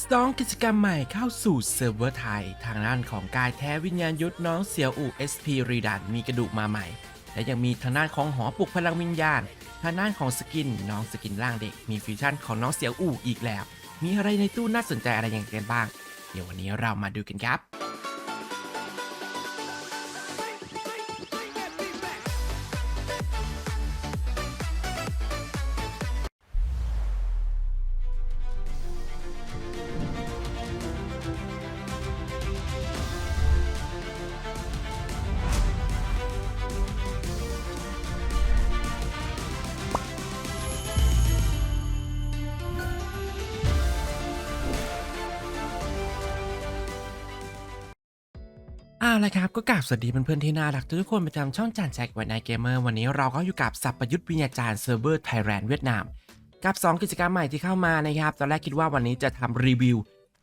สตองกิจกรรมใหม่เข้าสู่เซิร์ฟเวอร์ไทย ทางด้านของกายแท้วิญญาณยุทธน้องเสียวอู SP รีดันมีกระดูกมาใหม่ และยังมีทางด้านของหอปลุกพลังวิญญาณ ทางด้านของสกินน้องสกินร่างเด็ก มีฟิวชั่นของน้องเสียวอูอีกแล้ว มีอะไรในตู้น่าสนใจอะไรอย่างกันบ้าง เดี๋ยววันนี้เรามาดูกันครับ เอาละครับก็กราบสวัสดีเพื่อนๆที่น่ารักทุกคนประจำช่องจานแจ็คไวไนเกมเมอร์วันนี้เราก็อยู่กับสัพพยุทธวิญญาจารย์เซิร์ฟเวอร์ไทยแลนด์เวียดนาม กับ 2 กิจกรรมใหม่ที่เข้ามานะครับตอนแรกคิดว่าวันนี้จะทำรีวิว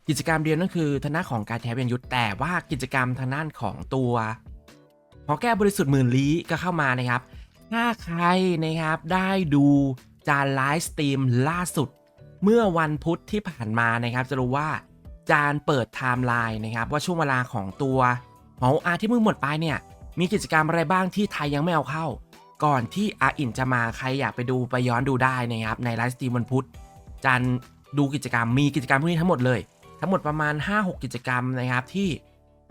กิจกรรมเดียวนั่นคือทางด้าของการแทเวียนยุทธแต่ว่ากิจกรรมทางด้านของตัวหอแก้บริสุทธิ์หมื่นลี้ก็เข้ามานะครับถ้าใครนะครับได้ดูจานไลฟ์สตรีมล่าสุด เมื่อวันพุธที่ผ่านมานะครับจะรู้ว่าจานเปิดไทม์ไลน์นะครับว่าช่วงเวลาของตัว หออาที่มึงหมดไปเนี่ย มีกิจกรรมอะไรบ้างที่ไทยยังไม่เอาเข้า ก่อนที่อาอินจะมาใครอยากไปดูไปย้อนดูได้นะครับในไลฟ์สตรีมวันพุธจานดูกิจกรรมมีกิจกรรมพวกนี้ทั้งหมดเลย ทั้งหมดประมาณ 5-6 กิจกรรมนะครับที่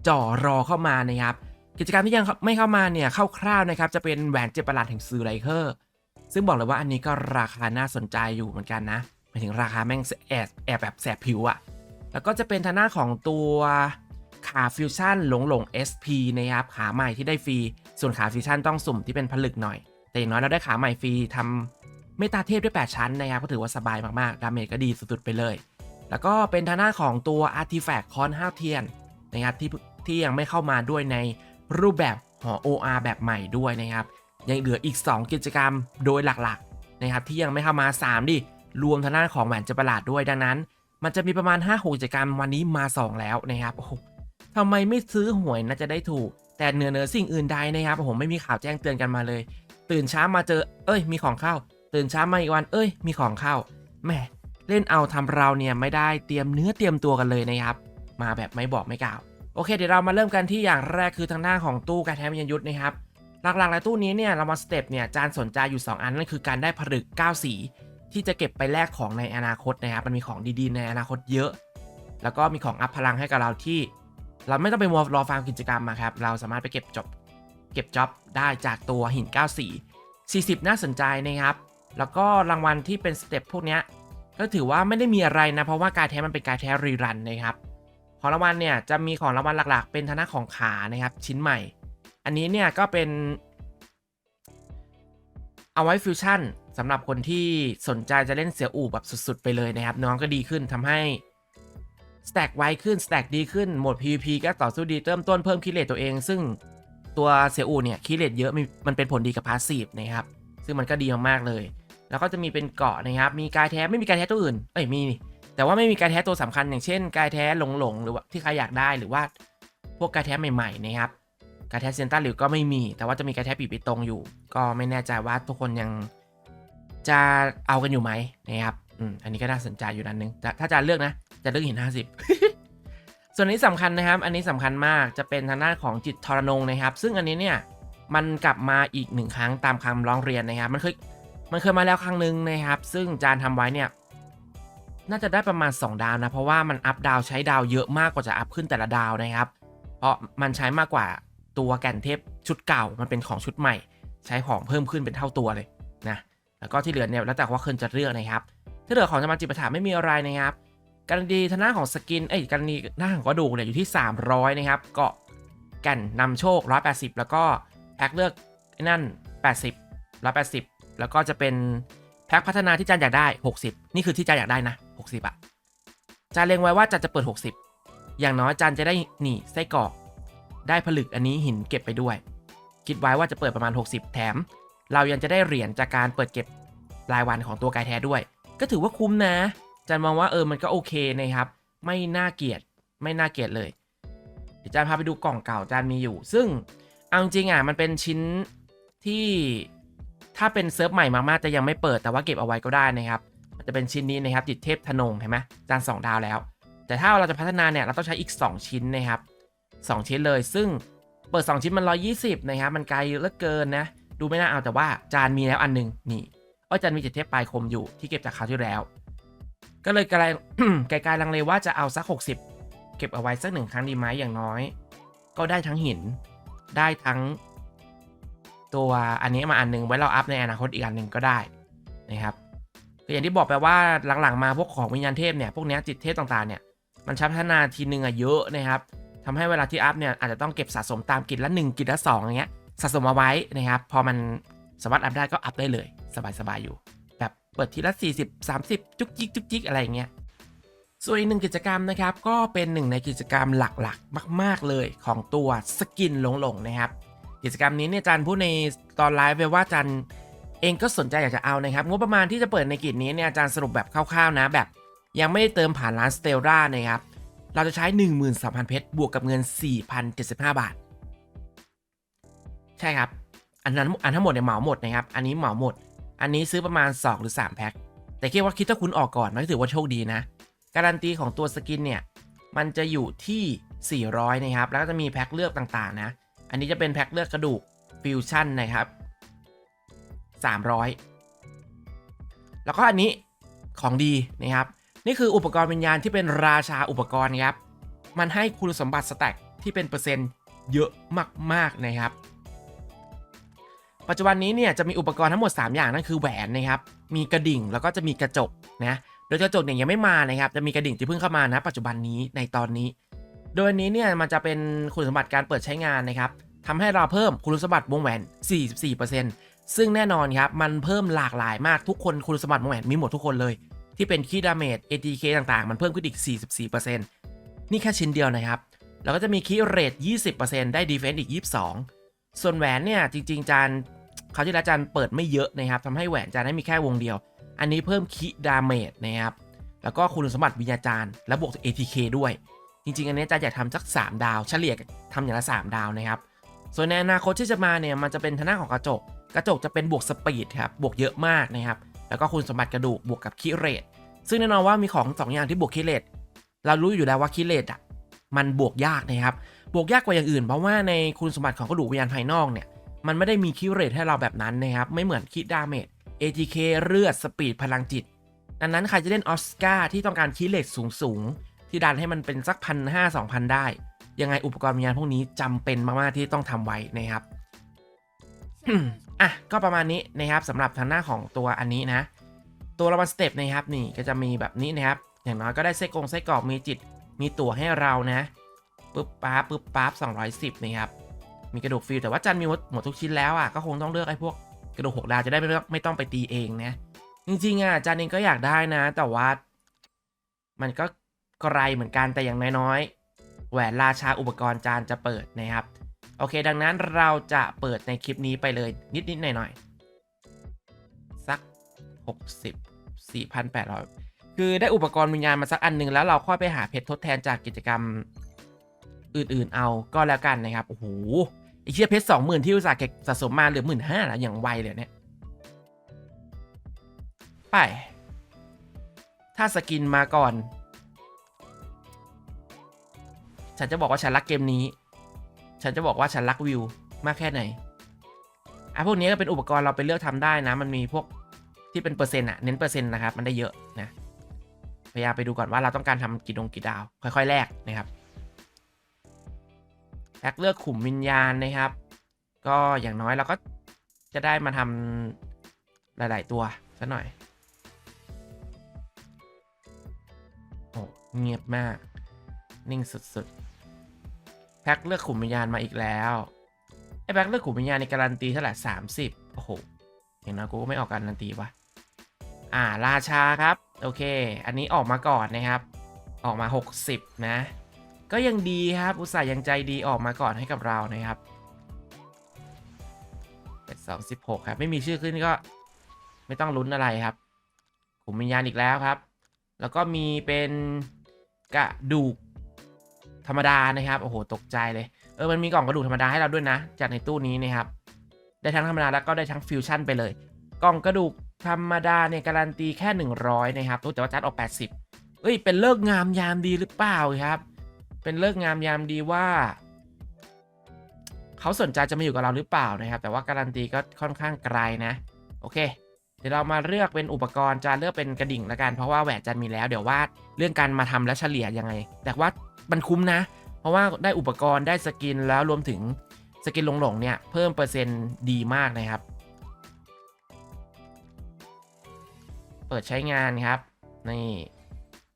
จ่อรอเข้ามานะครับกิจกรรมที่ยังไม่เข้ามาเนี่ยคร่าวๆนะครับจะเป็นแหวนเจ็บประหลาดแห่งซูไลเคอร์ซึ่งบอกเลยว่าอันนี้ก็ราคาน่าสนใจอยู่เหมือนกันนะหมายถึงราคาแม่งแอบแอบแบบแสบผิวอะแล้วก็จะเป็นทางหน้าของตัว ขาฟิวชั่นหลงหลง SP นะครับ ขาใหม่ที่ได้ฟรี ส่วนขาฟิวชั่นต้องสุ่มที่เป็นผลึกหน่อย แต่อย่างน้อยเราได้ขาใหม่ฟรีทำเมตาเทพด้วย 8 ชั้นนะครับ ก็ถือว่าสบายมากๆ ดาเมจก็ดีสุดๆไปเลย แล้วก็เป็นทางหน้าของตัว Artifact คอนห้าเทียนนะครับที่ที่ยังไม่เข้ามาด้วยในรูปแบบหอ OR แบบใหม่ด้วยนะครับ ยังเหลืออีก 2 กิจกรรมโดยหลักๆนะครับที่ยังไม่เข้ามา 3 ดิ รวมทางด้านของแหวนจะประหลาดด้วยดังนั้น มันจะมีประมาณ5 6กิจกรรมวันนี้มา 2 แล้วนะครับโอ้ ทำไมไม่ซื้อหวยน่าจะได้ถูก แต่เหนือเหนือสิ่งอื่นใดนะครับผมไม่มีข่าวแจ้งเตือนกันมาเลย ตื่นเช้ามาเจอ เอ้ย มีของเข้า ตื่นเช้ามาอีกวัน เอ้ย มีของเข้าแหมเล่นเอาทำเราเนี่ยไม่ได้เตรียมเนื้อเตรียมตัวกันเลยนะครับ มาแบบไม่บอกไม่กล่าวโอเคเดี๋ยวเรามาเริ่มกันที่อย่างแรกคือทางหน้าของตู้การแทนวิญญาณยุทธนะครับหลักๆในตู้นี้เนี่ยเรามาสเต็ปเนี่ยจานสนใจอยู่ 2 อันนั่นคือการได้ผลึก 9 สี ที่จะเก็บไปแลกของในอนาคตนะครับมันมีของดีๆ ในอนาคตเยอะ แล้วก็มีของอัพพลังให้กับเราที่ เราไม่ต้องไปมัวรอฟาร์มกิจกรรมมาครับ เราสามารถไปเก็บจบเก็บจ็อบได้จากตัวหิน9สี40 น่าสนใจนะครับ แล้วก็รางวัลที่เป็นสเต็ปพวกนี้ก็ถือว่าไม่ได้มีอะไรนะ เพราะว่ากายแท้มันเป็นกายแท้รีรันนะครับ ของรางวัลเนี่ยจะมีของรางวัลหลักๆ เป็นทางด้าของขานะครับ ชิ้นใหม่ อันนี้เนี่ยก็เป็น เอาไว้ฟิวชั่นสำหรับคนที่สนใจจะเล่นเสืออู่แบบสุดๆ ไปเลยนะครับ น้องก็ดีขึ้นทำให้ สแต็กไวขึ้นสแต็กดีขึ้นโหมด PVP ก็ต่อสู้ดีเริ่มต้นเพิ่มคิเลตตัวเอง ซึ่งตัวเสืออู่เนี่ยคิเลตเยอะมันเป็นผลดีกับพาสซีฟนะครับ ซึ่งมันก็ดีมากๆเลย แล้วก็จะมีเป็นเกาะนะครับ มีกายแท้ไม่มีกายแท้ตัวอื่น เอ้ยมี แต่ว่าไม่มีกายแท้ตัวสำคัญอย่างเช่นกายแท้หลงหลงๆ หรือว่าที่ใครอยากได้หรือว่าพวกกายแท้ใหม่ๆนะครับกายแท้เซนต้าหลิวก็ไม่มี แต่ว่าจะมีกายแท้ปีปีตรงอยู่ ก็ไม่แน่ใจว่าทุกคนยังจะเอากันอยู่ไหมนะครับ อืม อันนี้ก็น่าสนใจอยู่นันนึง ถ้าจะเลือกนะ จะเลือกหิน 50 ส่วนนี้สำคัญนะครับ อันนี้สำคัญมากจะเป็นทางด้านของจิตทรนงนะครับ ซึ่งอันนี้เนี่ยมันกลับมาอีกหนึ่งครั้งตามคำร้องเรียนนะครับ มันเคยมันเคยมาแล้วครั้งหนึ่งนะครับ ซึ่งจานทำไว้เนี่ยน่าจะได้ประมาณ 2 ดาวนะ เพราะว่ามันอัพดาวใช้ดาวเยอะมากกว่าจะอัพขึ้นแต่ละดาวนะครับ เพราะมันใช้มากกว่าตัวแก่นเทพชุดเก่ามันเป็นของชุดใหม่ ใช้ของเพิ่มขึ้นเป็นเท่าตัวเลยนะแล้วก็ที่เหลือเนี่ยแล้วแต่ว่าคนจะเลือกนะครับ ที่เหลือของจะมาจิปาถาไม่มีอะไรนะครับ การันตีทางด้านของสกินเอ้ยการันตีหน้าของกระดูกเนี่ยอยู่ที่ 300 นะครับ เกาะแก่นนำโชค 180 แล้วก็แพ็คเลือกไอ้นั่น 80 180 แล้วก็จะเป็นแพ็คพัฒนาที่จานอยากได้ 60 นี่คือที่จานอยากได้นะ 60อะจานเล็งไว้ว่าจานจะเปิด 60 อย่างน้อยจานจะได้หนี่ไส้กรอก ได้ผลึกอันนี้หินเก็บไปด้วย คิดไว้ว่าจะเปิดประมาณ 60 แถม เรายังจะได้เหรียญจากการเปิดเก็บรายวันของตัวกายแท้ด้วย ก็ถือว่าคุ้มนะ จันมองว่าเออมันก็โอเคนะครับ ไม่น่าเกลียดไม่น่าเกลียดเลยเดี๋ยวจานพาไปดูกล่องเก่าจานมีอยู่ ซึ่งเอาจริงอะมันเป็นชิ้นที่ถ้าเป็นเซิร์ฟใหม่มากๆจะยังไม่เปิดแต่ว่าเก็บเอาไว้ก็ได้นะครับมันจะเป็นชิ้นนี้นะครับจิตเทพธนงเห็นไหมจานสองดาวแล้ว แต่ถ้าเราจะพัฒนาเนี่ยเราต้องใช้อีก 2 ชิ้นนะครับ 2 ชิ้นเลย ซึ่งเปิด 2 ชิ้นมัน 120 นะครับ มันไกลเหลือเกินนะ ดูไม่น่าเอาแต่ว่าจานมีแล้วอันหนึงนี่อ้ยจานมีจ็ดเทปปลายคมอยู่ที่เก็บจากคราวที่แล้ว ก็เลยกลายไกลๆลังเลว่าจะเอาสัก 60 เก็บเอาไว้สักหนึ่งครั้งดีไหมอย่างน้อย ก็ได้ทั้งหิน ได้ทั้ง ตัวอันนี้มาอันหนึงไว้เราอัพในอนาคตอีกอันหนึ่งก็ได้นะครับก็อย่างที่บอกไปว่าหลังๆมาพวกของวิญญาณเทพเนี่ยพวกนี้จิตเทพต่างๆเนี่ยมันช้พัฒนาทีนึงอะเยอะนะครับทำให้เวลาที่อัพเนี่ยอาจจะต้องเก็บสะสมตามกิจละ 1 กิจละ2อย่างเงี้ยสะสมเอาไว้นะครับ พอมันสามารถอัพได้ก็อัพได้เลย สบายๆอยู่ เปิดทีละ 40 30 จุกจิกจุกจิกอะไรเงี้ย ส่วนอีกหนึ่งกิจกรรมนะครับ ก็เป็นหนึ่งในกิจกรรมหลักๆ มาก ๆ เลยของตัวสกินหลงๆนะครับ กิจกรรมนี้เนี่ยจันพูดในตอนไลฟ์ไปว่าจันเองก็สนใจอยากจะเอานะครับงบประมาณที่จะเปิดในกิจนี้เนี่ยอาจารย์สรุปแบบคร่าวๆนะแบบ ยังไม่ได้เติมผ่านร้านสเตลล่านะครับเราจะใช้ 13,000 เพชรบวกกับเงิน 4,075 บาท ใช่ครับ อันนั้นอันทั้งหมดเนี่ยเหมาหมดนะครับ อันนี้เหมาหมด อันนี้ซื้อประมาณ 2 หรือ 3 แพ็ค แต่คิดว่าคิดถ้าคุณออกก่อนนะถือว่าโชคดีนะ การันตีของตัวสกินเนี่ย มันจะอยู่ที่ 400 นะครับ แล้วก็จะมีแพ็คเลือกต่างๆนะ อันนี้จะเป็นแพ็คเลือกกระดูกฟิวชั่นนะครับ 300 แล้วก็อันนี้ของดีนะครับ นี่คืออุปกรณ์วิญญาณที่เป็นราชาอุปกรณ์ครับ มันให้คุณสมบัติสแต็กที่เป็นเปอร์เซ็นต์เยอะมากๆนะครับ ปัจจุบันนี้เนี่ยจะมีอุปกรณ์ทั้งหมด 3 อย่างนั่นคือแหวนนะครับ มีกระดิ่งแล้วก็จะมีกระจกนะ โดยกระจกเนี่ยยังไม่มานะครับ จะมีกระดิ่งที่เพิ่งเข้ามานะปัจจุบันนี้ในตอนนี้ โดยอันนี้เนี่ยมันจะเป็นคุณสมบัติการเปิดใช้งานนะครับทำให้เราเพิ่มคุณสมบัติวงแหวน 44%ซึ่งแน่นอนครับมันเพิ่มหลากหลายมากทุกคนคุณสมบัติวงแหวนมีหมดทุกคนเลย ที่เป็นคีย์ดาเมจ ATK ต่างๆ มันเพิ่มขึ้นอีก 44%นี่แค่ชิ้นเดียวนะครับ แล้วก็จะมีคีย์เรท20%ได้ดีเฟนซ์อีก 22 ส่วนแหวนเนี่ยจริงๆจาน เขาวที่แล้วจานเปิดไม่เยอะนะครับทำให้แหวนจานได้มีแค่วงเดียว อันนี้เพิ่มคีย์ดาเมจนะครับ แล้วก็คุณสมบัติวิญญาจารย์ และบวก ATK ด้วย จริง ๆ อันนี้จะอยากทำสัก 3 ดาว เฉลี่ยทำอย่างละ 3 ดาวนะครับ ส่วนในอนาคตที่จะมาเนี่ยมันจะเป็นทางด้าของกระจก กระจกจะเป็นบวกสปีดครับ บวกเยอะมากนะครับ แล้วก็คุณสมบัติกระดูกบวกกับคิเรตซึ่งแน่นอนว่ามีของ2อย่างที่บวกคิเรตเรารู้อยู่แล้วว่าคิเรตอะมันบวกยากนะครับ บวกยากกว่าอย่างอื่น เพราะว่าในคุณสมบัติของกระดูกวิญญาณภายนอกเนี่ย มันไม่ได้มีคิวเรตให้เราแบบนั้นนะครับ ไม่เหมือนคิดดาเมจ ATK เลือดสปีดพลังจิต ดังนั้นใครจะเล่นออสการ์ที่ต้องการคิวเลตสูงๆที่ดันให้มันเป็นสักพันห้าสองพันได้ ยังไงอุปกรณ์วิญญาณพวกนี้จำเป็นมากๆที่ต้องทำไว้นะครับอะก็ประมาณนี้นะครับสำหรับทางหน้าของตัวอันนี้นะ ตัวระบันสเต็ปนะครับนี่ก็จะมีแบบนี้นะครับ อย่างน้อยก็ได้ไส้กงไส้กรอกมีจิตมีตั๋วให้เรานะปึ๊บปั๊บปึ๊บปั๊บ210นะครับ มีกระดูกฟิลแต่ว่าจันมีหมดทุกชิ้นแล้วอะก็คงต้องเลือกไอ้พวกกระดูกหกดาวจะได้ไม่ต้องไม่ต้องไปตีเองนะจริงๆอะจานเองก็อยากได้นะ แต่ว่ามันก็ไกลเหมือนกันแต่อย่างน้อยๆแหวนราชาอุปกรณ์จานจะเปิดนะครับ โอเค ดังนั้นเราจะเปิดในคลิปนี้ไปเลยนิดๆหน่อยๆสัก 60 4,800 คือได้อุปกรณ์วิญญาณมาสักอันหนึ่งแล้วเราค่อยไปหาเพชรทดแทนจากกิจกรรมอื่นๆเอาก็แล้วกันนะครับ โอ้โห ไอ้เชี่ยเพชรสองหมื่นที่อุตส่าห์เก็บสะสมมาเหลือหมื่นห้าแล้วอย่างไวเลยเนี่ย ไป ถ้าสกินมาก่อน ฉันจะบอกว่าฉันรักเกมนี้ ฉันจะบอกว่าฉันรักวิวมากแค่ไหนอะพวกนี้ก็เป็นอุปกรณ์เราไปเลือกทำได้นะ มันมีพวกที่เป็นเปอร์เซ็นต์อะเน้นเปอร์เซ็นต์นะครับ มันได้เยอะนะ พยายามไปดูก่อนว่าเราต้องการทำกี่ดงกี่ดาว ค่อยๆแลกนะครับ แลกเลือกขุมวิญญาณนะครับ ก็อย่างน้อยเราก็จะได้มาทำหลาย ๆ ตัวซะหน่อยโอ้เงียบมาก นิ่งสุด ๆ แพ็คเลือกขุมวิญญาณมาอีกแล้วไอ้แพ็คเลือกขุมวิญญาณในการันตีเท่าไหร่สามสิบโอ้โห อย่างน้อยกูก็ไม่ออกการันตีวะอ่า ราชาครับ โอเค อันนี้ออกมาก่อนนะครับ ออกมา 60 นะ ก็ยังดีครับ อุตส่าห์ยังใจดีออกมาก่อนให้กับเรานะครับเป็นสองสิบหกครับ ไม่มีชื่อขึ้นก็ ไม่ต้องลุ้นอะไรครับขุมวิญญาณอีกแล้วครับ แล้วก็มีเป็นกระดูกธรรมดานะครับ โอ้โห ตกใจเลย เออ มันมีกล่องกระดูกธรรมดาให้เราด้วยนะ จากในตู้นี้นะครับ ได้ทั้งธรรมดาแล้วก็ได้ทั้งฟิวชั่นไปเลย กล่องกระดูกธรรมดาเนี่ยการันตีแค่ 100 นะครับแต่ว่าจัดออก 80เอ้ย เป็นเลิกงามยามดีหรือเปล่าครับ เป็นเลิกงามยามดีว่า เขาสนใจจะมาอยู่กับเราหรือเปล่านะครับ แต่ว่าการันตีก็ค่อนข้างไกลนะ โอเค เดี๋ยวเรามาเลือกเป็นอุปกรณ์จะเลือกเป็นกระดิ่งละกันเพราะว่าแหวนจันมีแล้วเดี๋ยวว่าเรื่องการมาทำและเฉลี่ยยังไง แต่ว่ามันคุ้มนะ เพราะว่าได้อุปกรณ์ได้สกินแล้วรวมถึงสกินหลงๆเนี่ยเพิ่มเปอร์เซ็นต์ดีมากนะครับ เปิดใช้งานครับนี่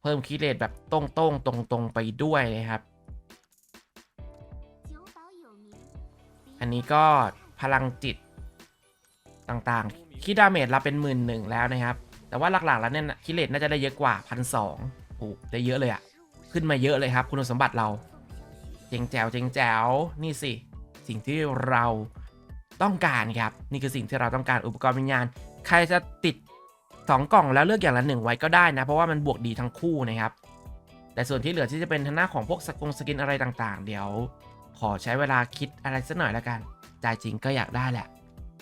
เพิ่มคีย์เรทแบบตรงๆตรงๆไปด้วยนะครับ อันนี้ก็พลังจิตต่างๆคีย์ดาเมจเราเป็นหมื่นหนึ่งแล้วนะครับ แต่ว่าหลักๆแล้วเนี่ยคีย์เรทน่าจะได้เยอะกว่าพันสองโอ้ได้เยอะเลยอะขึ้นมาเยอะเลยครับ คุณสมบัติเรา เจ๋งแจ๋วเจ๋งแจ๋วนี่สิ สิ่งที่เราต้องการครับ นี่คือสิ่งที่เราต้องการอุปกรณ์วิญญาณ ใครจะติด 2 กล่องแล้วเลือกอย่างละหนึ่งไว้ก็ได้นะ เพราะว่ามันบวกดีทั้งคู่นะครับ แต่ส่วนที่เหลือที่จะเป็นทางหน้าของพวกสกงสกินอะไรต่างๆ เดี๋ยว ขอใช้เวลาคิดอะไรสักหน่อยแล้วกันใจจริงก็อยากได้แหละ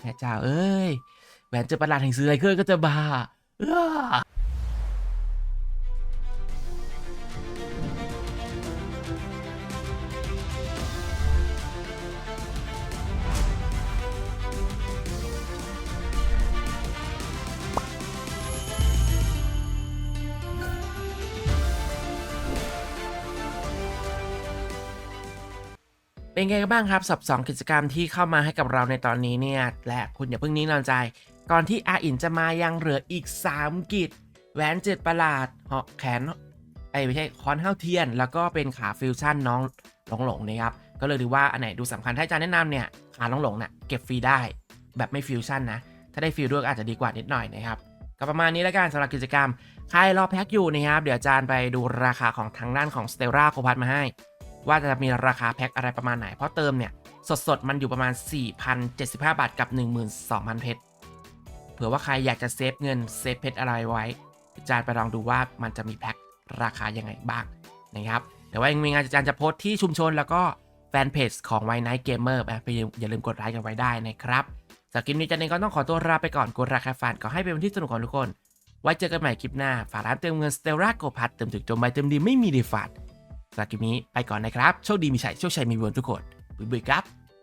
แม่เจ้าเอ้ยแหวนเจอประหลาดแห่งซื้อไรเกอร์ก็จะบา เป็นไงกันบ้างครับสับสองกิจกรรมที่เข้ามาให้กับเราในตอนนี้เนี่ย และคุณอย่าเพิ่งนิ่งนอนใจ ก่อนที่อาอินจะมายังเหลืออีก 3 กิจ แหวนเจ็ดประหลาดเหาะแขนไอ้ไม่ใช่คอนเท้าเทียน แล้วก็เป็นขาฟิวชั่นน้องหลงหลงนะครับ ก็เลยดูว่าอันไหนดูสำคัญถ้าอาจารย์แนะนำเนี่ย ขาหลงหลงๆเนี่ยเก็บฟรีได้ แบบไม่ฟิวชั่นนะ ถ้าได้ฟิลด้วยก็อาจจะดีกว่านิดหน่อยนะครับก็ประมาณนี้แล้วกันสำหรับกิจกรรม ใครรอแพ็คอยู่นะครับ เดี๋ยวอาจารย์ไปดูราคาของทางด้านของ s t e l l a โคพัทมาให้ ว่าจะมีราคาแพ็คอะไรประมาณไหน เพราะเติมเนี่ย สดๆ มันอยู่ประมาณ 4,075 บาทกับ 12,000 เพชรเผื่อว่าใครอยากจะเซฟเงินเซฟเพชรอะไรไว้อาจารย์ไปลองดูว่ามันจะมีแพ็คราคายังไงบ้างนะครับเดี๋ยวว่ายังมีงานอาจารย์จะโพสต์ที่ชุมชนแล้วก็แฟนเพจของไว n i ์เกมเมอร์ไปอย่าลืมกดไลค์กันไว้ได้นะครับสำหรับคลิปนี้อาจันเองก็ต้องขอตัวลาไปก่อนกดราคาฟันก็ให้เป็นวันที่สนุกของทุกคน ไว้เจอกันใหม่คลิปหน้า ฝากร้านเติมเงินสเตล l a โกพัทเติมถึงจมใบเติมดีไม่มีดีฟาด สำหรับคลิปนี้ไปก่อนนะครับ โชคดีมีชัยโชคชัยมีบุญทุกคนบุยบุยครับ